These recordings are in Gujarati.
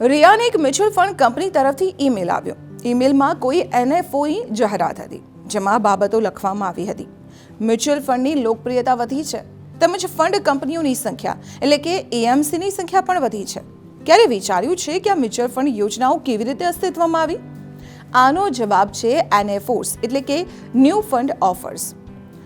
રિયાને એક મ્યુચ્યુઅલ ફંડ કંપની તરફથી ઈમેલ આવ્યો. ઈમેલમાં કોઈ એનએફઓની જાહેરાત હતી, જેમાં બાબતો લખવામાં આવી હતી. મ્યુચ્યુઅલ ફંડની લોકપ્રિયતા વધી છે, તેમજ ફંડ કંપનીઓની સંખ્યા, એટલે કે એએમસીની સંખ્યા પણ વધી છે. ક્યારે વિચાર્યું છે કે આ મ્યુચ્યુઅલ ફંડ યોજનાઓ કેવી રીતે અસ્તિત્વમાં આવી? આનો જવાબ છે એનએફઓસ એટલે કે ન્યૂ ફંડ ઓફર્સ.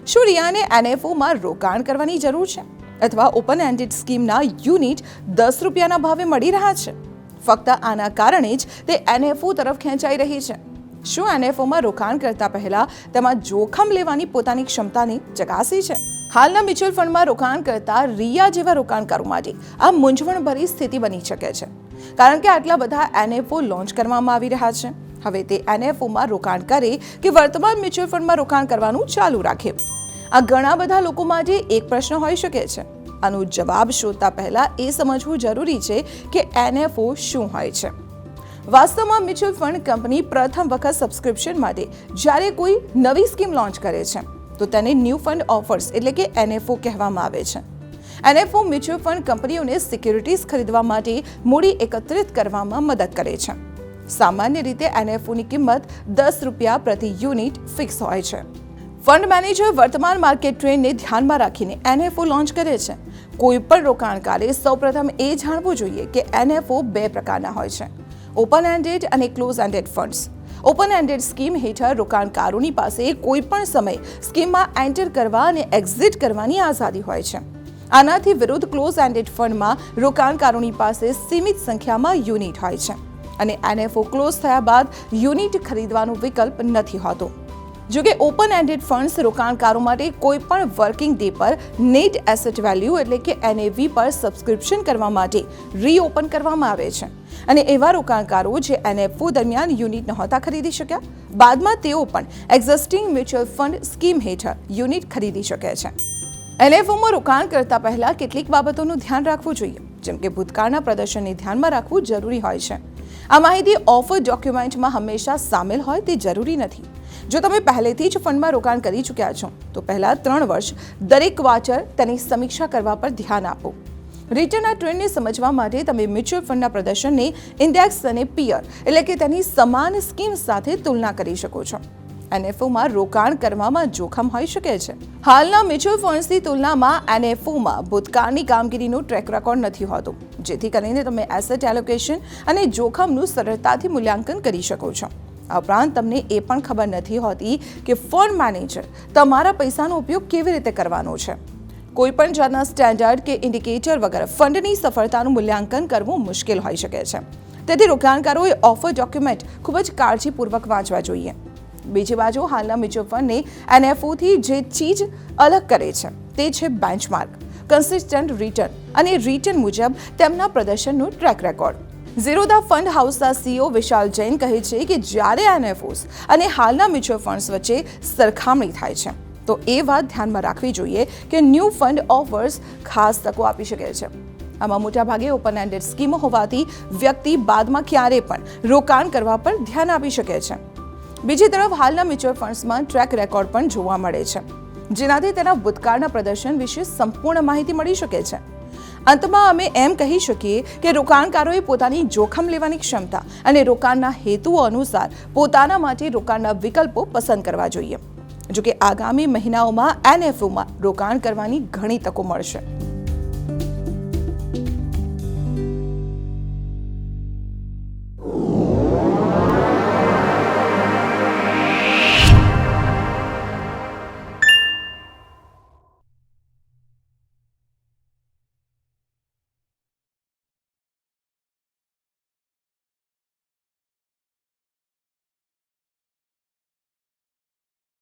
શું રિયાને એનએફઓમાં રોકાણ કરવાની જરૂર છે? અથવા ઓપન એન્ડેડ સ્કીમના યુનિટ દસ રૂપિયાના ભાવે મળી રહ્યા છે? ફક્ત આના કારણે જ તે એનએફઓ તરફ ખેંચાઈ રહી છે. શું એનએફઓમાં રોકાણ કરતા પહેલા તેમાં જોખમ લેવાની પોતાની ક્ષમતાને ચકાસી છે? હાલના મ્યુચ્યુઅલ ફંડમાં રોકાણ કરતા રિયા જેવા રોકાણકારો માટે આ મૂંઝવણભરી સ્થિતિ બની શકે છે. કારણ કે આટલા બધા એનએફઓ લોન્ચ કરવામાં આવી રહ્યા છે. હવે તે એનએફઓમાં રોકાણ કરે કે વર્તમાન મ્યુચ્યુઅલ ફંડમાં રોકાણ કરવાનું ચાલુ રાખે? આ ઘણા બધા લોકો માટે એક પ્રશ્ન હોઈ શકે છે. આનો જવાબ શોધતા પહેલા એ સમજવું જરૂરી છે કે એનએફઓ શું હોય છે. વાસ્તવમાં મ્યુચ્યુઅલ ફંડ કંપની પ્રથમ વખત સબસ્ક્રિપ્શન માટે જ્યારે કોઈ નવી સ્કીમ લોન્ચ કરે છે, તો તેને ન્યૂ ફંડ ઓફર્સ એટલે કે એનએફઓ કહેવામાં આવે છે. એનએફઓ મ્યુચ્યુઅલ ફંડ કંપનીઓને સિક્યુરિટીઝ ખરીદવા માટે મૂડી એકત્રિત કરવામાં મદદ કરે છે. સામાન્ય રીતે એનએફઓની કિંમત દસ રૂપિયા પ્રતિ યુનિટ ફિક્સ હોય છે. ફંડ મેનેજર વર્તમાન માર્કેટ ટ્રેન્ડને ધ્યાનમાં રાખીને એનએફઓ લોન્ચ કરે છે. કોઈ પણ રોકાણકારે સૌપ્રથમ એ જાણવું જોઈએ કે એનએફઓ બે પ્રકારના હોય છે. ઓપન એન્ડેડ અને close ended funds open ended scheme હેઠળ રોકાણકારોની પાસે કોઈ પણ સમય સ્કીમમાં એન્ટર કરવા અને એક્ઝિટ કરવાની આઝાદી હોય છે. આનાથી વિરુદ્ધ ક્લોઝ એન્ડેડ ફંડમાં રોકાણકારોની પાસે સીમિત સંખ્યામાં યુનિટ હોય છે. અને એનએફઓ ક્લોઝ થયા બાદ યુનિટ ખરીદવાનો વિકલ્પ નથી હોતો. જો કે ઓપન એન્ડેડ ફંડ્સ રોકાણકારો માટે કોઈપણ વર્કિંગ ડે પર નેટ એસેટ વેલ્યુ એટલે કે એનએવી પર સબસ્ક્રિપ્શન કરવા માટે રીઓપન કરવામાં આવે છે. અને એવા રોકાણકારો જે એનએફઓ દરમિયાન યુનિટ નહોતા ખરીદી શક્યા, બાદમાં તેઓ પણ એક્ઝિસ્ટિંગ મ્યુચ્યુઅલ ફંડ સ્કીમ હેઠળ યુનિટ ખરીદી શકે છે. એનએફઓમાં રોકાણ કરતા પહેલા કેટલીક બાબતોનું ધ્યાન રાખવું જોઈએ, જેમ કે ભૂતકાળના પ્રદર્શનને ધ્યાનમાં રાખવું જરૂરી હોય છે. આ માહિતી ઓફર ડોક્યુમેન્ટમાં હંમેશા સામેલ હોય તે જરૂરી નથી. જો તમે પહેલેથી જ ફંડમાં રોકાણ કરી ચૂક્યા છો, તો પહેલા ત્રણ વર્ષ દરેક વાચર તેની સમીક્ષા કરવા પર ધ્યાન આપો. રિટર્નના ટ્રેન્ડને સમજવા માટે તમે મ્યુચ્યુઅલ ફંડના પ્રદર્શનને ઇન્ડેક્સ અને પિયર એટલે કે તેની સમાન સ્કીમ સાથે તુલના કરી શકો છો. એનએફઓમાં રોકાણ કરવામાં જોખમ હોઈ શકે છે. હાલના મ્યુચ્યુઅલ ફંડ્સની તુલનામાં એનએફઓમાં ભૂતકાળની કામગીરીનું ટ્રેક રેકોર્ડ નથી હોતું, જેથી કરીને તમે એસેટ એલોકેશન અને જોખમનું સરળતાથી મૂલ્યાંકન કરી શકો છો. આ ઉપરાંત તમને એ પણ ખબર નથી હોતી કે ફંડ મેનેજર તમારા પૈસાનો ઉપયોગ કેવી રીતે કરવાનો છે. કોઈપણ જાતના સ્ટેન્ડર્ડ કે ઇન્ડિકેટર વગર ફંડની સફળતાનું મૂલ્યાંકન કરવું મુશ્કેલ હોઈ શકે છે. તેથી રોકાણકારોએ ઓફર ડોક્યુમેન્ટ ખૂબ જ કાળજીપૂર્વક વાંચવા જોઈએ. બીજી બાજુ હાલના મ્યુચ્યુઅલ ફંડને એનએફઓથી જે ચીજ અલગ કરે છે, તે છે બેન્ચમાર્ક કન્સિસ્ટન્ટ રિટર્ન અને રિટર્ન મુજબ તેમના પ્રદર્શનનું ટ્રેક રેકોર્ડ ઝીરોદા ફંડ હાઉસના સીઓ વિશાલ જૈન કહે છે કે જ્યારે એનએફઓસ અને હાલના મ્યુચ્યુઅલ ફંડ્સ વચ્ચે સરખામણી થાય છે, તો એ વાત ધ્યાનમાં રાખવી જોઈએ કે ન્યૂ ફંડ ઓફર્સ ખાસ તકો આપી શકે છે. આમાં મોટાભાગે ઓપન એન્ડેડ સ્કીમો હોવાથી વ્યક્તિ બાદમાં ક્યારે પણ રોકાણ કરવા પર ધ્યાન આપી શકે છે. બીજી તરફ હાલના મ્યુચ્યુઅલ ફંડ્સમાં ટ્રેક રેકોર્ડ પણ જોવા મળે છે. જેનાથી તેના ભૂતકાળના પ્રદર્શન વિશે સંપૂર્ણ માહિતી મળી શકે છે. અંતમાં અમે એમ કહી શકીએ કે રોકાણકારોએ પોતાની જોખમ લેવાની ક્ષમતા અને રોકાણના હેતુઓ અનુસાર પોતાના માટે રોકાણના વિકલ્પો પસંદ કરવા જોઈએ. જોકે આગામી મહિનાઓમાં એનએફઓમાં રોકાણ કરવાની ઘણી તકો મળશે.